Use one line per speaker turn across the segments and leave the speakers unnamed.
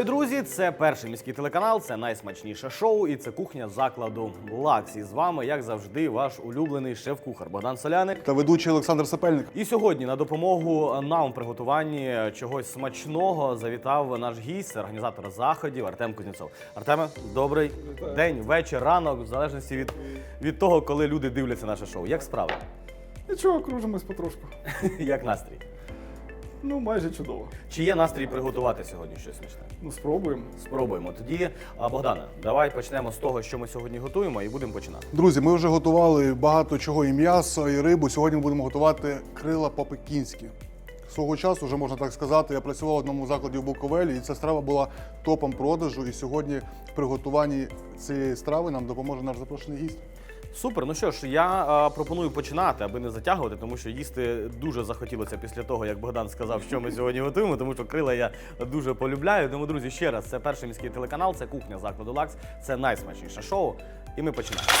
Вітаю, друзі! Це перший міський телеканал, це найсмачніше шоу і це кухня закладу Лакс. І з вами, як завжди, ваш улюблений шеф-кухар Богдан Соляник.
Та ведучий Олександр Сапельник.
І сьогодні на допомогу нам в приготуванні чогось смачного завітав наш гість, організатор заходів Артем Кузнєцов. Артеме, добрий день, вечір, ранок, в залежності від, від того, коли люди дивляться наше шоу. Як справи?
Нічого, кружимось потрошку.
Як настрій?
Ну, майже чудово.
Чи є настрій приготувати сьогодні щось смачне?
Ну, спробуємо.
Спробуємо. Тоді, а, Богдане, давай почнемо з того, що ми сьогодні готуємо, і будемо починати.
Друзі, ми вже готували багато чого і м'ясо, і рибу. Сьогодні ми будемо готувати крила по-пекінськи. Свого часу, вже можна так сказати, я працював в одному закладі в Буковелі, і ця страва була топом продажу. І сьогодні в приготуванні цієї страви нам допоможе наш запрошений гість.
Супер. Ну що ж, я а, пропоную починати, аби не затягувати, тому що їсти дуже захотілося після того, як Богдан сказав, що ми сьогодні готуємо, тому що крила я дуже полюбляю. Тому, друзі, ще раз, це перший міський телеканал, це кухня закладу Лакс, це найсмачніше шоу. І ми починаємо.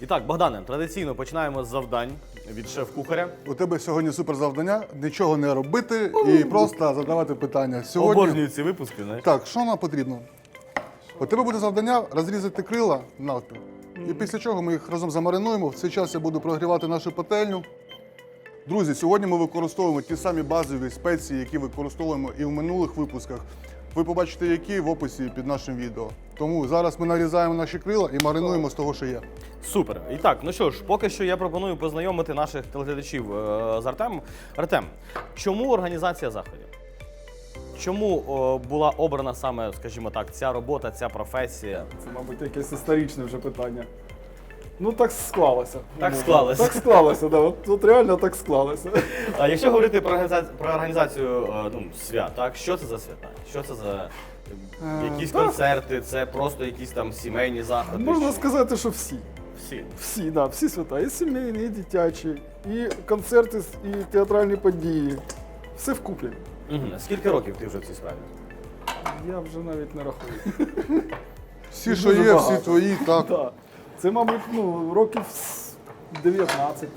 І так, Богдане, традиційно починаємо з завдань від шеф-кухаря.
У тебе сьогодні супер завдання нічого не робити і просто задавати питання. Сьогодні
Обожнюю ці випуски. Знаєш?
Так, що нам потрібно? У тебе буде завдання розрізати крила навпіл. І після чого ми їх разом замаринуємо. В цей час я буду прогрівати нашу пательню. Друзі, сьогодні ми використовуємо ті самі базові спеції, які використовуємо і в минулих випусках. Ви побачите, які в описі під нашим відео. Тому зараз ми нарізаємо наші крила і маринуємо з того, що є.
Супер. І так, ну що ж, поки що я пропоную познайомити наших телеглядачів е, з Артемом. Артем, чому організація заходів? Чому о, була обрана саме, скажімо так, ця робота, ця професія?
Це, мабуть, якесь історичне вже питання. Ну, так склалося.
Так
Ну,
склалося.
Так склалося, да. От, от реально так склалося.
А якщо говорити про організацію, про організацію е, ну, свят, так що це за свята? Що це за е, якісь
та-
концерти? Це просто якісь там сімейні заходи?
Можна
Що?
сказати, що всі.
всі.
Всі, да, всі свята. І сімейні, і дитячі, і концерти, і театральні події. Все вкупі.
Угу. Скільки років ти вже в цій справі?
Я вже навіть не рахую.
Всі, що
Дуже
є,
багато.
всі твої, так.
Так. Це, мабуть, ну, років з 19,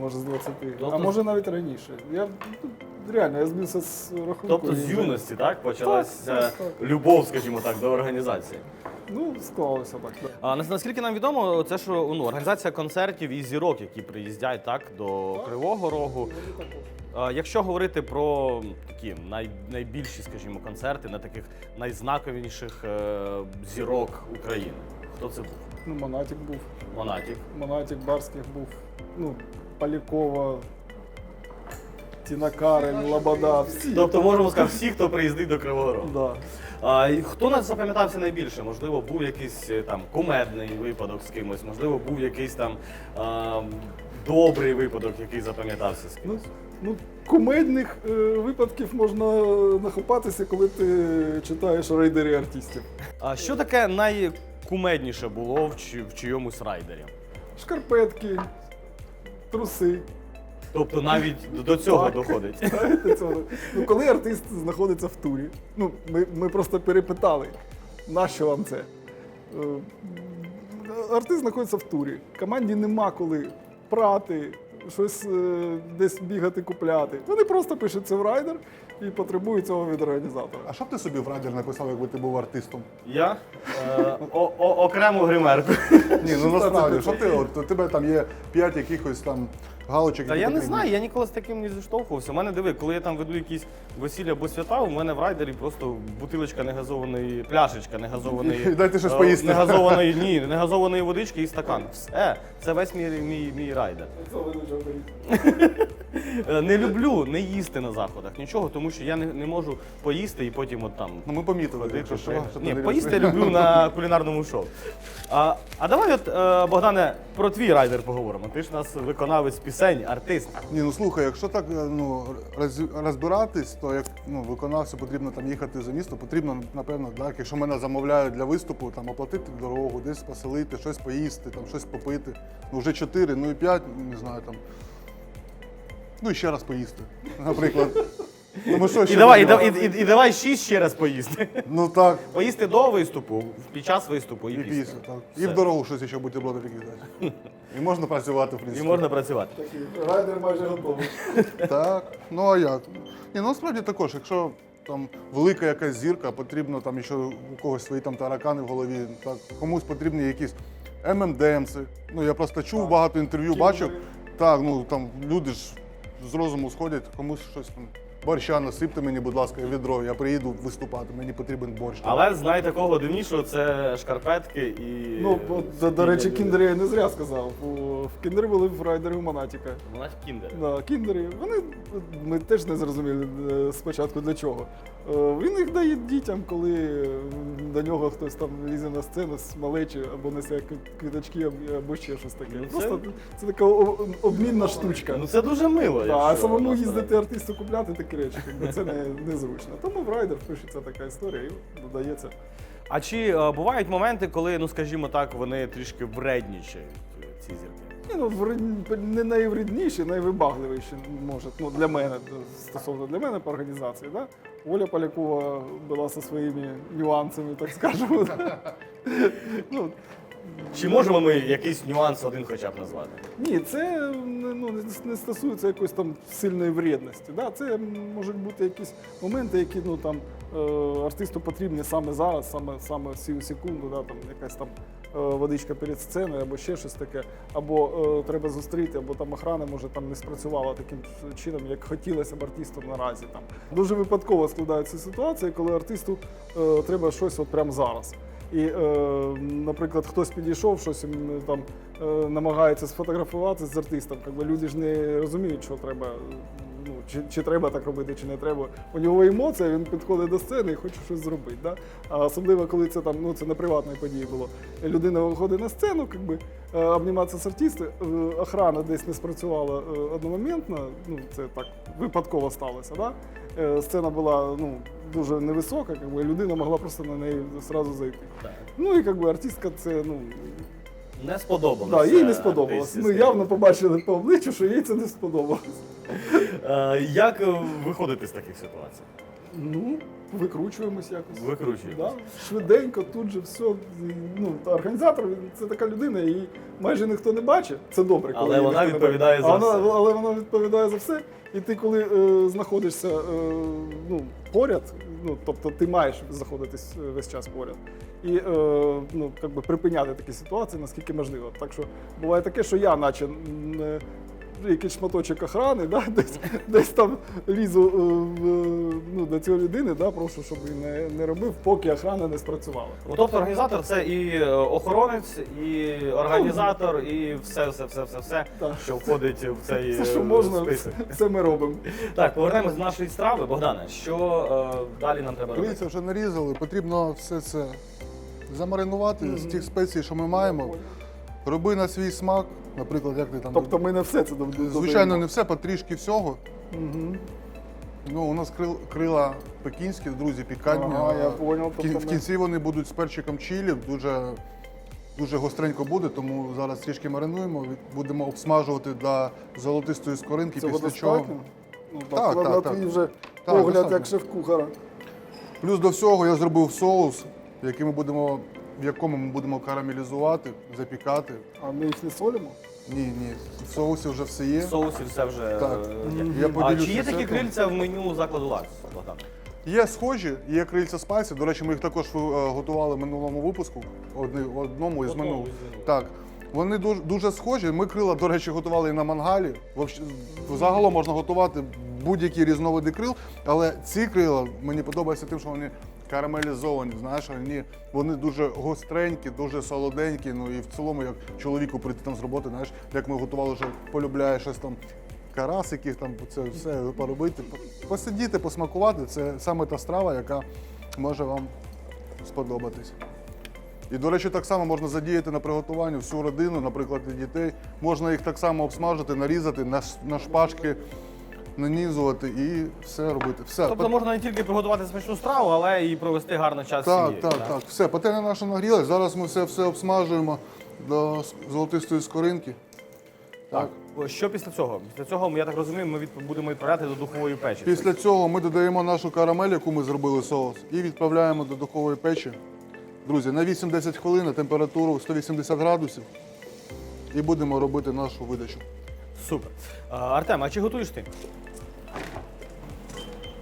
може з 20,
Тобто-
а може навіть раніше. Я ну, реально я збився з рахунку.
Тобто з
і-
юності, так, почалася
Так, так, так.
любов, скажімо так, до організації.
Ну, склалося так. Да.
А нас- наскільки нам відомо, це що ну, організація концертів і зірок, які приїздять так до Кривого Рогу. А, Якщо говорити про такі най, найбільші, скажімо, концерти на таких найзнаковіших е, зірок України, хто це був?
Ну, Монатік був.
Монатік.
Монатік Барських був. Ну, Полякова, Тіна Карель, Лобода. Всі.
Тобто можемо сказати, всі, хто приїздить до Кривого Рогу.
Да.
А, і хто нас запам'ятався найбільше? Можливо, був якийсь е, там кумедний випадок з кимось, можливо, був якийсь там а, добрий випадок, який запам'ятався з
Ну,
кимось.
ну, кумедних е, випадків можна нахопатися, коли ти читаєш рейдери артистів.
А що таке найкумедніше було в, чи, в чийомусь райдері?
Шкарпетки, труси.
Тобто навіть до- до цього доходить.
Цього? Ну, коли артист знаходиться в турі, ну, ми, ми просто перепитали, нащо вам це? Е, Артист знаходиться в турі. Команді нема коли прати, щось е, десь бігати, купляти. Вони просто пишуть це в райдер і потребують цього від організатора.
А що б ти собі в радіо написав, якби ти був артистом?
Я е, о, о, окрему гримерку.
Ні, ну насправді, що ти? От у тебе там є п'ять якихось там галочок.
Та я не знаю, я ніколи з таким не зіштовхувався. У мене диви, коли я там веду якісь весілля або свята, у мене в райдері просто бутилочка негазованої, пляшечка негазованої.
Дайте щось
е,
поїсти.
Негазованої, ні, негазованої водички і стакан. Все, це весь мій, мій, мій райдер.
Не.
Е, Не люблю не їсти на заходах, нічого, тому що я не, не можу поїсти і потім от там.
Ну ми помітили, якщо що. що ти
Ні,
не
поїсти я люблю на кулінарному шоу. А, а давай, от, е, Богдане, про твій райдер поговоримо. Ти ж у нас виконавець пісень, артист.
Ні, ну слухай, якщо так е, ну, роз- розбиратись, то як ну, виконавцю потрібно там їхати за місто, потрібно, напевно, так, якщо мене замовляють для виступу, там оплатити дорогу, десь поселити, щось поїсти, там щось попити. Ну вже чотири, ну і п'ять, не знаю там. Ну і ще раз поїсти, наприклад. Тому що
І
ще
давай, і, і, і, і давай шість ще раз поїсти.
Ну так,
Поїсти до виступу, під час виступу і,
і
після.
після, так. І в дорогу щось ще бутерброди якісь дати. І можна працювати, в
І
принципі.
можна працювати.
Такий райдер майже готовий.
Так, ну а як? Ні, ну насправді також, якщо там велика якась зірка, потрібно там ще у когось свої там таракани в голові. Так, комусь потрібні якісь ММДМси. Ну я просто чув багато інтерв'ю, бачив. Так, ну там люди ж з розуму сходять, комусь щось там. Борща насипте мені, будь ласка, відро, я приїду виступати, мені потрібен борщ.
Але знай такого дивнішого це шкарпетки і.
Ну, от, до, до речі, кіндери я не зря сказав. У- В кіндери були в райдері Монатіка.
Вона кіндер.
Да, кіндери, вони ми теж не зрозуміли е, спочатку для чого. Е, Він їх дає дітям, коли е, до нього хтось там лізе на сцену з малечі або несе квит- квіточки або- або ще щось таке.
Ну, це-
Просто це така о- обмінна штучка.
Ну це дуже мило.
Да,
якщо
а самому
насправді.
їздити артисту купляти такі речі, якби це не, незручно. Тому в райдер пишеться така історія і додається.
А чи е, бувають моменти, коли, ну скажімо так, вони трішки вреднічають, е, ці зірки?
Ні, ну, не найвредніші, найвибагливіші, може, ну, для мене, стосовно для мене по організації. Да? Оля Полякова була зі своїми нюансами, так скажемо. ну,
Чи можемо ми якийсь нюанс один хоча б назвати?
ні, це ну, не- стосується якоїсь там сильної вредності. Да? Це можуть бути якісь моменти, які ну, там, е, артисту потрібні саме зараз, саме, саме в цю секунду, да? там, якась там е, водичка перед сценою або ще щось таке, або е, треба зустріти, або там охрана може там не спрацювала таким чином, як хотілося б артисту наразі. Там. Дуже випадково складаються ситуації, коли артисту е, треба щось от прямо зараз. І, е, наприклад, хтось підійшов, щось там е, намагається сфотографуватися з артистом. Якби люди ж не розуміють, що треба. Ну, чи, чи треба так робити, чи не треба. У нього емоція, він підходить до сцени і хоче щось зробити. Да? А особливо, коли це там, ну це на приватній події було. Людина виходить на сцену, якби е, обніматися з артистом, е, охрана десь не спрацювала е, одномоментно, ну це так випадково сталося. Да? Е, Сцена була ну, дуже невисока, якби людина могла просто на неї зразу зайти.
Так.
Ну і якби артистка це ну
Не сподобалося.
да, їй не сподобалось. Ми явно побачили по обличчю, що їй це не сподобалось.
Е, Як е, виходити з таких ситуацій?
Ну, викручуємось якось.
Викручуємось.
Да? Швиденько, тут же все. Ну, та організатор це така людина, її майже ніхто не бачить. Це добре, коли
Але
її
вона
ніхто не
відповідає
бачить.
за
А вона,
все.
Але вона відповідає за все. І ти, коли е, знаходишся е, ну, поряд, ну, тобто ти маєш знаходитись е, весь час поряд. І е, ну, як би припиняти такі ситуації, наскільки можливо. Так що буває таке, що я, наче. Е, Якийсь шматочок охрани, да, десь, десь там лізу е, ну, до цієї людини, да, прошу, щоб він не, не робив, поки охрана не спрацювала.
Ну, тобто організатор це і е, охоронець, і організатор, і все, все, все, все, все,
Так.
що входить в цей
Все,
е,
що можна,
список.
це ми робимо.
Так, повернемось до нашої страви. Богдане, що е, далі нам треба робити?
Крильця вже нарізали, потрібно все це замаринувати з тих спецій, що ми маємо. Роби на свій смак, наприклад, як ти там.
Тобто ми не все це додаємо.
Звичайно, не все, потрішки всього.
Угу.
Ну, у нас крил- крила пекінські, друзі, пікантні.
Ага, я понял,
в
тобто
В кінці вони будуть з перчиком чилі, дуже, дуже гостренько буде, тому зараз трішки маринуємо, будемо обсмажувати до золотистої скоринки,
Цього
після чого.
Ну,
Так, так, так.
твій вже
Так,
погляд
достатньо.
як шеф-кухара.
Плюс до всього я зробив соус, який ми будемо, в якому ми будемо карамелізувати, запікати.
А ми їх не солимо?
Ні, ні, в соусі вже все є.
В соусі все вже
Так.
е, є.
Я
А
поділюся
чи є такі крильця в меню закладу Лакс, Богдан?
Є схожі, є крильця спайсі. До речі, ми їх також е, готували в минулому випуску. Одні, одному із
Одному
минулих.
із минулих.
Так. Вони дуже, дуже схожі. Ми крила, до речі, готували і на мангалі. Загалом можна готувати будь-які різновиди крил, але ці крила мені подобаються тим, що вони карамелізовані. Знаєш, вони, вони дуже гостренькі, дуже солоденькі. Ну і в цілому, як чоловіку прийти там з роботи, знаєш, як ми готували, вже полюбляє щось там. Карасиків, там це все поробити, посидіти, посмакувати. Це саме та страва, яка може вам сподобатись. І, до речі, так само можна задіяти на приготування всю родину, наприклад, і дітей. Можна їх так само обсмажити, нарізати, на, на шпажки нанізувати і все робити. Все.
Тобто можна не тільки приготувати смачну страву, але і провести гарний час
так,
сім'єю.
так, так. Все, пательня наша нагрілась. Зараз ми все, все обсмажуємо до золотистої скоринки.
Так. Що після цього? Після цього, я так розумію, ми від- будемо відправляти до духової печі.
Після цього ми додаємо нашу карамель, яку ми зробили соус, і відправляємо до духової печі. Друзі, на 8-10 хвилин на температуру 180 градусів. І будемо робити нашу видачу.
Супер. Артем, а чи готуєш ти?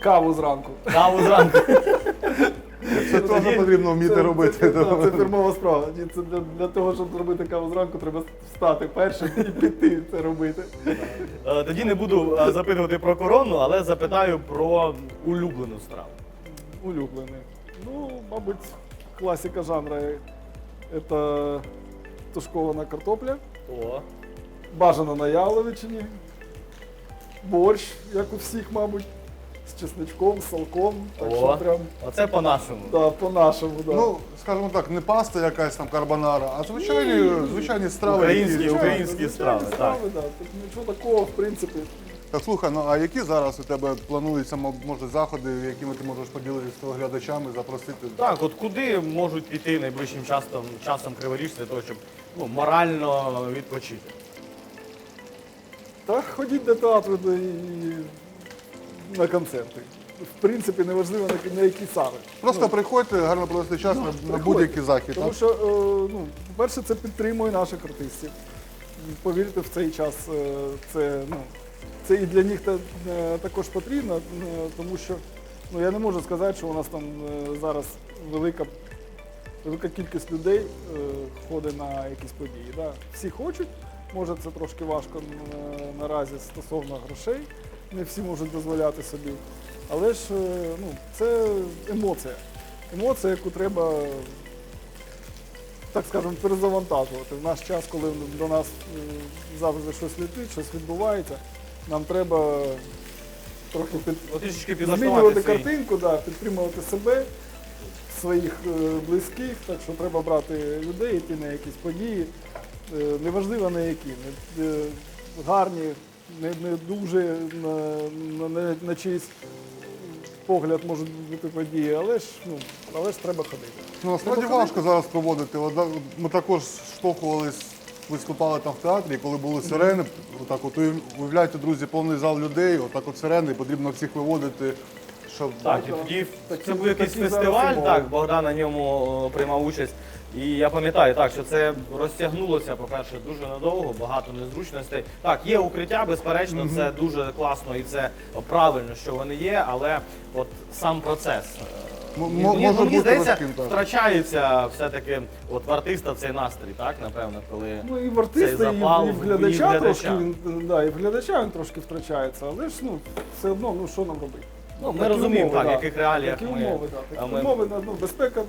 Каву зранку.
Каву зранку.
Це теж потрібно вміти робити.
Це, це, це фірмова справа. Це для, для того, щоб зробити каву зранку, треба встати першим і піти це робити.
Е, Тоді не буду е, запитувати про корону, але запитаю про улюблену страву.
Улюблений. Ну, мабуть, класика жанра це тушкована картопля,
О,
бажано на яловичині, борщ, як у всіх, мабуть, з чесничком, з салком. Так
О.
що прям
оце по-нашому.
да, по-нашому. Да.
Ну, скажімо так, не паста якась там карбонара, а звичайні, звичайні страви.
Українські,
які-
українські
Звичайні
страви, так.
да. Тут нічого такого, в принципі.
Так, слухай, ну а які зараз у тебе плануються, мо- може, заходи, якими ти можеш поділитися з телеглядачами, запросити?
Так, от куди можуть піти найближчим часом, часом криворіжці для того, щоб ну, морально відпочити?
Та ходіть до театру да, і на концерти. В принципі, неважливо на, на які саме.
Просто приходьте, гарно провести час на, на
приходьте.
будь-який захід.
Тому
так?
що, е, ну, по-перше, це підтримує наших артистів. Повірте, в цей час е, це, ну, це і для них та, е, також потрібно, е, тому що ну, я не можу сказати, що у нас там е, зараз велика, велика кількість людей е, ходить на якісь події. Да? Всі хочуть, може це трошки важко е, наразі стосовно грошей, не всі можуть дозволяти собі. Але ж е, ну, це емоція. Емоція, яку треба так скажемо, перезавантажувати. В наш час, коли до нас е, завжди щось летить, щось відбувається, нам треба трохи під... Змінювати
свій.
картинку, да, підтримувати себе, своїх е, близьких, так що треба брати людей, йти на якісь події. Неважливо на які, гарні, не, не дуже на, на, на, на чийсь погляд можуть бути події, але ж, ну, але ж треба ходити.
Ну, насправді важко зараз проводити. Ми також штовхувались, виступали там в театрі, коли були сирени. Отак от уявляйте, друзі, повний зал людей, отак от сирени, потрібно всіх виводити, щоб
Так, і тоді це був якийсь фестиваль, так, Богдан на ньому о, приймав участь. І я пам'ятаю, так, що це розтягнулося, по-перше, дуже надовго, багато незручностей. Так, є укриття, безперечно, це дуже класно і це правильно, що вони є, але от сам процес. е,
М-
мені-
мо-
мені,
може
мені
бути
здається,
важким, так.
втрачається все-таки от в артиста цей настрій, так, напевно, коли.
Ну і в артиста,
Цей
і,
запал
в- і в
в-
глядача,
і в глядача.
трошки він, да, і в глядача він трошки втрачається, але ж ну, все одно, ну що нам робити?
Ну, ми
Такі
розуміємо,
умови,
так,
да.
яких реаліях
Такі
ми-
умови, да. Такі
ми-
умови, да, ну, безпека е,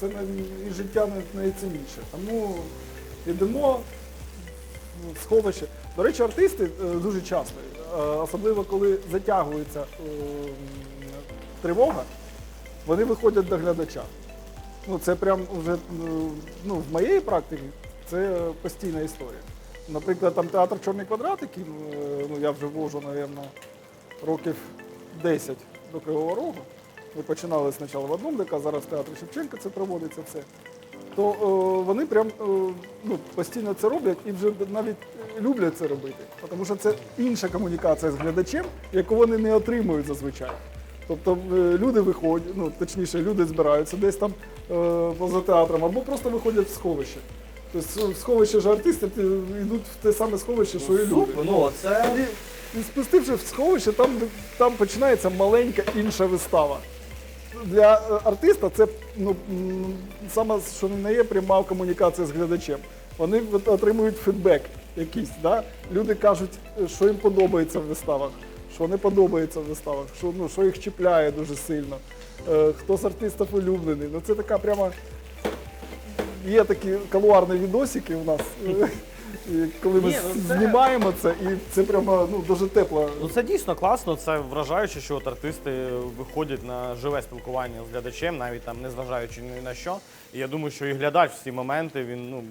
це най- і життя най- найцінніше. Тому йдемо в сховище. До речі, артисти е, дуже часто, е, особливо коли затягується е, м, тривога, вони виходять до глядача. Ну, це прям вже ну, ну, в моєї практиці це постійна історія. Наприклад, там театр Чорний квадрат, який ну, я вже вожу, мабуть, років 10 до Кривого Рогу. Ми починали спочатку в одному ДК, зараз в театрі Шевченка це проводиться все. То е, вони прям е, ну, постійно це роблять і вже навіть люблять це робити. Тому що це інша комунікація з глядачем, яку вони не отримують зазвичай. Тобто е, люди виходять, ну точніше, люди збираються десь там е, поза театром, або просто виходять в сховище. Тобто в сховище ж артисти йдуть в те саме сховище, що і люди.
Ну це
І, і спустивши в сховище, там, там починається маленька інша вистава. Для е, артиста це ну, саме, що не є пряма комунікація з глядачем. Вони отримують фідбек якийсь. Да? Люди кажуть, е, що їм подобається в виставах, що не подобається в виставах, що, ну, що їх чіпляє дуже сильно, е, хто з артистів улюблений. Ну, це така прямо є такі калуарні відосики у нас, коли ми
Ні, ну це-
знімаємо це, і це прямо ну, дуже тепло.
Ну це дійсно класно, це вражаюче, що от артисти виходять на живе спілкування з глядачем, навіть там незважаючи ні на що. І я думаю, що і глядач в ці моменти він ну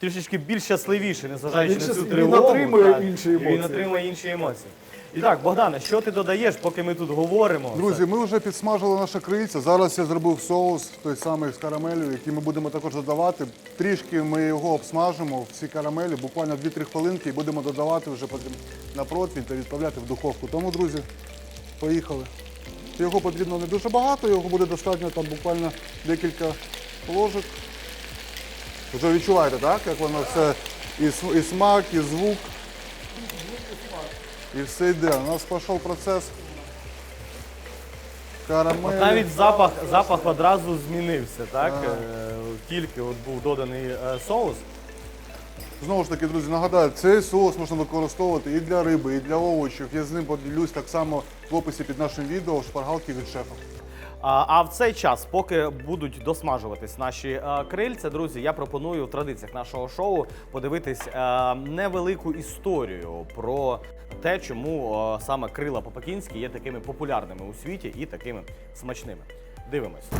трішечки більш щасливіший, незважаючи
Він
на
щас-
цю
він
тривогу.
отримує
так,
інші
і
емоції.
Він отримує інші емоції. І так, Богдане, що ти додаєш, поки ми тут говоримо?
Друзі, ми вже підсмажили наше крильця. Зараз я зробив соус, той самий з карамелю, який ми будемо також додавати. Трішки ми його обсмажимо в цій карамелі, буквально 2-3 хвилинки, і будемо додавати вже потім на противень та відправляти в духовку. Тому, друзі, поїхали. Його потрібно не дуже багато, його буде достатньо там буквально декілька ложок. Вже відчуваєте, так? Як воно все і смак, і звук. І все йде. У нас пішов процес карамелі.
От навіть запах, запах одразу змінився, так? Е, Тільки от був доданий е, соус.
Знову ж таки, друзі, нагадаю, цей соус можна використовувати і для риби, і для овочів. Я з ним поділюсь так само в описі під нашим відео шпаргалки від шефа.
А, в цей час, поки будуть досмажуватись наші е, крильця, друзі, я пропоную в традиціях нашого шоу подивитись е, невелику історію про те, чому саме крила по-пекінськи є такими популярними у світі і такими смачними. Дивимось.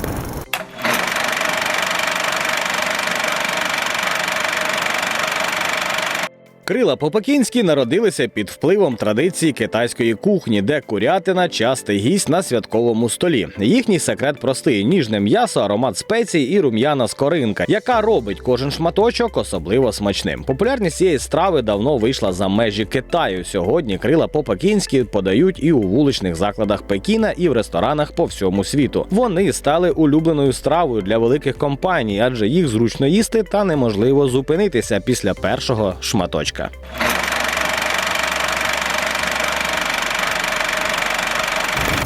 Крила по-пекінськи народилися під впливом традиції китайської кухні, де курятина частий гість на святковому столі. Їхній секрет простий: ніжне м'ясо, аромат спецій і рум'яна скоринка, яка робить кожен шматочок особливо смачним. Популярність цієї страви давно вийшла за межі Китаю. Сьогодні крила по-пекінськи подають і у вуличних закладах Пекіна, і в ресторанах по всьому світу. Вони стали улюбленою стравою для великих компаній, адже їх зручно їсти та неможливо зупинитися після першого шматочка.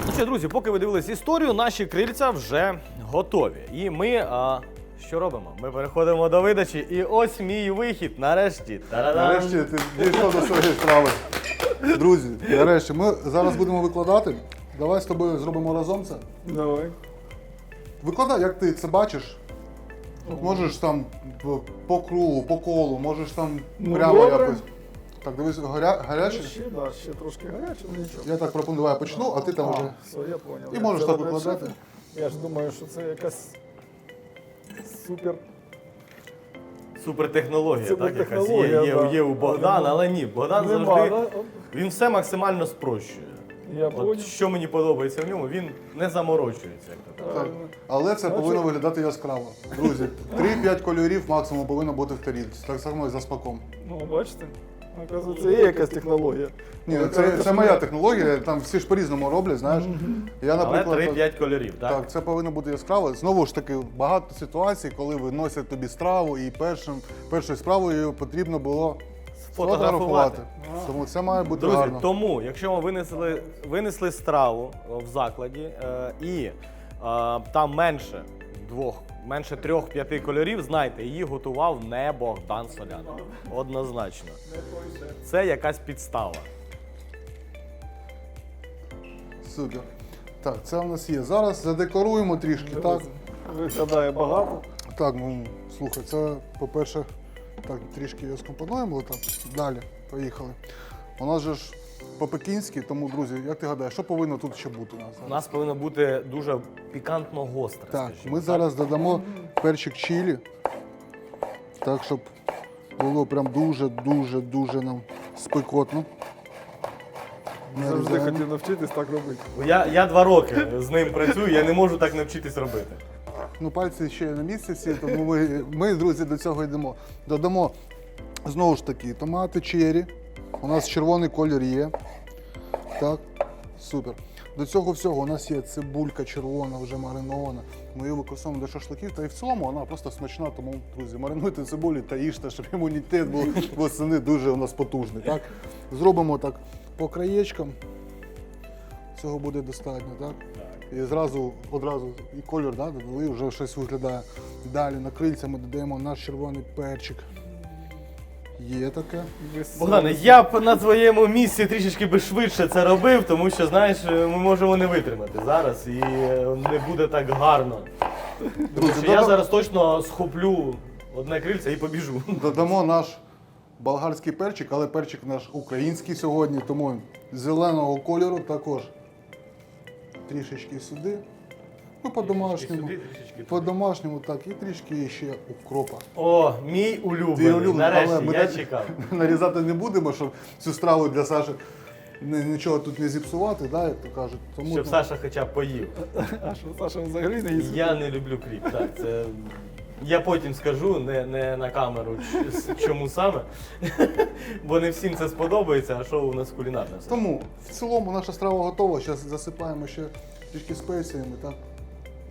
Ну що, друзі, поки ви дивились історію, наші крильця вже готові. І ми а, що робимо? Ми переходимо до видачі. І ось мій вихід. Нарешті. Та-да-дам!
Нарешті ти дійшов до своєї справи. Друзі, нарешті, ми зараз будемо викладати. Давай з тобою зробимо разом це.
Давай.
Викладай, як ти це бачиш. От Можеш там по кругу, по колу, можеш там
Ну,
прямо
добре.
якось. Так, дивись, горя, гаряче.
Ще, да, ще трошки гаряче, але нічого.
Я так пропоную, давай я почну, а ти там вже.
все, я понял.
І можеш
це
так викладати.
Я ж думаю, що це якась супер.
Супертехнологія, так, якась є,
Супертехнологія,
є,
да.
є у Богдана, але ні, Богдан
Нема,
завжди
да?
він все максимально спрощує.
Я
От
понял.
що мені подобається в ньому, він не заморочується. Як то кажуть.
Так. Але це повинно виглядати яскраво. Друзі, 3-5 кольорів максимум повинно бути в тарілці. Так само і за смаком.
Ну, бачите? Оказується, є якась технологія.
Ні, це, це моя технологія, там всі ж по-різному роблять, знаєш. Я,
Але
наприклад,
3-5 кольорів, так?
Так, це повинно бути яскраво. Знову ж таки, багато ситуацій, коли виносять тобі страву, і першим, першою справою потрібно було
Сфотографувати.
Тому це має бути
Друзі,
гарно.
тому, якщо ми винесли, винесли страву е, в закладі е, і е, там менше двох, менше трьох-п'яти кольорів, знайте, її готував не Богдан Солян. Однозначно. Це якась підстава.
Супер. Так, це у нас є. Зараз задекоруємо трішки, так?
Виглядає багато.
Так, ну слухай, це, по-перше, так, трішки його скомпонуємо, так. Далі, поїхали. У нас же ж по-пекінськи, тому, друзі, як ти гадаєш, що повинно тут ще бути у нас?
У нас повинно бути дуже пікантно гостре.
Так,
скажімо,
ми зараз додамо перчик чилі, так, щоб було прям дуже-дуже-дуже нам спекотно.
Завжди
Нарізаємо.
хотів навчитись так робити.
Я, я два роки з ним працюю, я не можу так навчитись робити.
Ну, пальці ще на місці всі, тому ми, ми, друзі, до цього йдемо. Додамо знову ж таки томати чері. У нас червоний колір є. Так, супер. До цього всього у нас є цибулька червона, вже маринована. Ми її використовуємо до шашликів, та і в цілому вона просто смачна, тому, друзі, маринуйте цибулі та їжте, щоб імунітет був восени дуже у нас потужний. Так? Зробимо так по краєчкам. Цього буде достатньо, так? І зразу одразу і колір да, додали, вже щось виглядає. Далі на крильця ми додаємо наш червоний перчик. Є таке.
Богдане, я б на твоєму місці трішечки би швидше це робив, тому що, знаєш, ми можемо не витримати зараз і е, не буде так гарно. Тому
Друзі,
що я зараз точно схоплю одне крильце і побіжу.
Додамо наш болгарський перчик, але перчик наш український сьогодні, тому зеленого кольору також трішечки сюди. Ну, по-домашньому. По-домашньому, так, і трішки ще укропа.
О, мій улюблений.
Твій улюблений,
Нарешті,
але ми
я
так
чекав.
нарізати не будемо, щоб цю страву для Саші ні- нічого тут не зіпсувати, да, як то кажуть. Тому
Щоб
ну,
Саша хоча б поїв.
А що Саша взагалі не їсть?
Я не люблю кріп. Так, це... Я потім скажу, не, не на камеру, чому саме. Бо не всім це сподобається, а що у нас кулінарне все.
Тому в цілому наша страва готова. Зараз засипаємо ще трішки спеціями, так?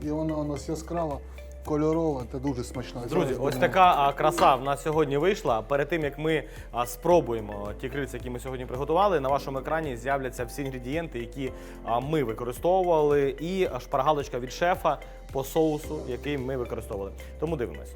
І вона у нас яскрава. кольорова та дуже смачна.
Друзі,
Зараз
ось така а, краса в нас сьогодні вийшла. Перед тим як ми а, спробуємо ті крильця, які ми сьогодні приготували, на вашому екрані з'являться всі інгредієнти, які а, ми використовували, і шпаргалочка від шефа по соусу, який ми використовували. Тому дивимось.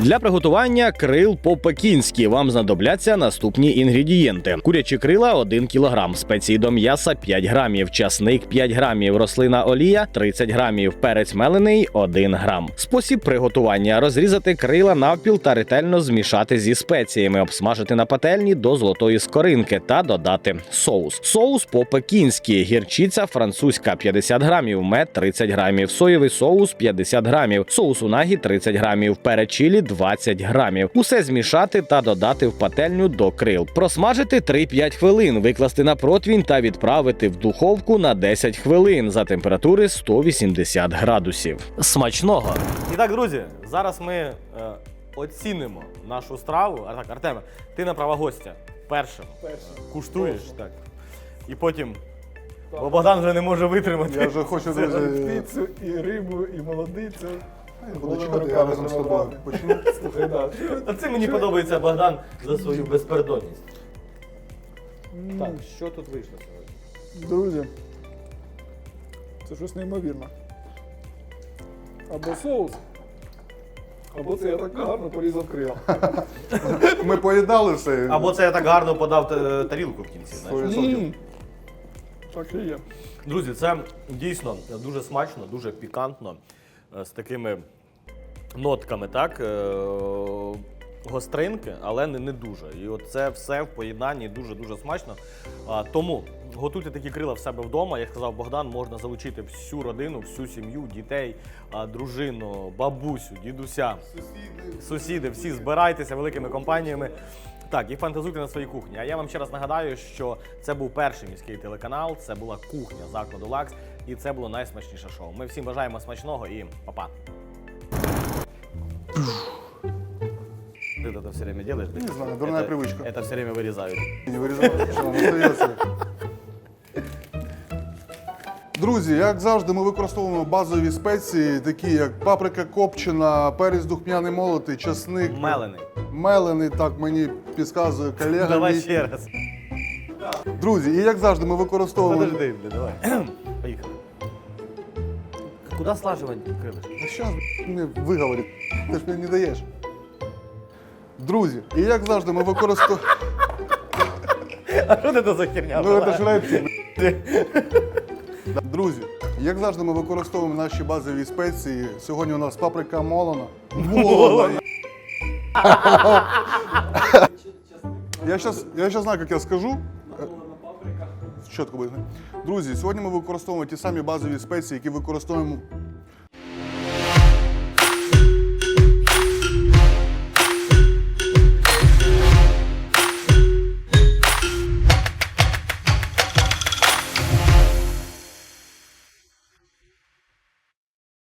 Для приготування крил по-пекінськи вам знадобляться наступні інгредієнти: курячі крила 1 кг, спеції до м'яса 5 грамів, часник 5 грамів, рослина олія 30 грамів, перець мелений 1 грам. Спосіб приготування: розрізати крила навпіл та ретельно змішати зі спеціями, обсмажити на пательні до золотої скоринки та додати соус. Соус по-пекінськи, гірчиця французька 50 грамів, мед 30 грамів, соєвий соус 50 грамів, соус унагі 30 грамів, перець чилі 20 грамів. Усе змішати та додати в пательню до крил. Просмажити 3-5 хвилин, викласти на противінь та відправити в духовку на 10 хвилин за температури 180 градусів. Смачного!
І так, друзі, зараз ми е, оцінимо нашу страву. А так, Артеме, ти на права гостя. Першим
Першим.
куштуєш, так. І потім. Бо Богдан вже не може витримати.
Я вже хочу,
Це
друзі.
птицю, і рибу, і молодицю.
Буду чекати, я разом з тобою почну.
Слухай, да.
Оце мені подобається Богдан за свою безпередонність. Так, що тут вийшло сьогодні?
Друзі, це щось неймовірне. Або соус, або це я так гарно порізав крила.
Ми поїдали все.
Або це я так гарно подав та- тарілку в кінці. Знаєш?
100%.
М. Так і є.
Друзі, це дійсно дуже смачно, дуже пікантно, е, з такими нотками, так? е, Гостринки, але не, не дуже. І от це все в поєднанні дуже-дуже смачно. А, тому готуйте такі крила в себе вдома. Як сказав Богдан, можна залучити всю родину, всю сім'ю, дітей, а, дружину, бабусю, дідуся, сусіди, всі збирайтеся великими компаніями. Так, і фантазуйте на своїй кухні. А я вам ще раз нагадаю, що це був перший міський телеканал, це була кухня закладу Лакс, і це було найсмачніше шоу. Ми всім бажаємо смачного і па-па. Ты это все время делаешь? да?
Не знаю, дурная
Это-
привычка.
Это все время вырезают.
Не вирізали, що нам остається. Друзі, як завжди, ми використовуємо базові спеції, такі як паприка копчена, перець духмяний молотий, часник,
Мелений.
мелений, так мені підказує колега.
Давай
мій.
ще раз.
Друзі, і як завжди, ми використовуємо.
Подожди, бля, давай. Поїхали. Куда слаживать крылышки?
Ну що мені виговорить? Ти ж мені не даєш. Друзі, і як завжди, ми використовуємо.
А що це за херня?
Ну, це ж репці. Друзі, як завжди, ми використовуємо наші базові спеції. Сьогодні у нас паприка молона. Молона. Я зараз я щас знаю, як я скажу. Чітко буде. Друзі, сьогодні ми використовуємо ті самі базові спеції, які використовуємо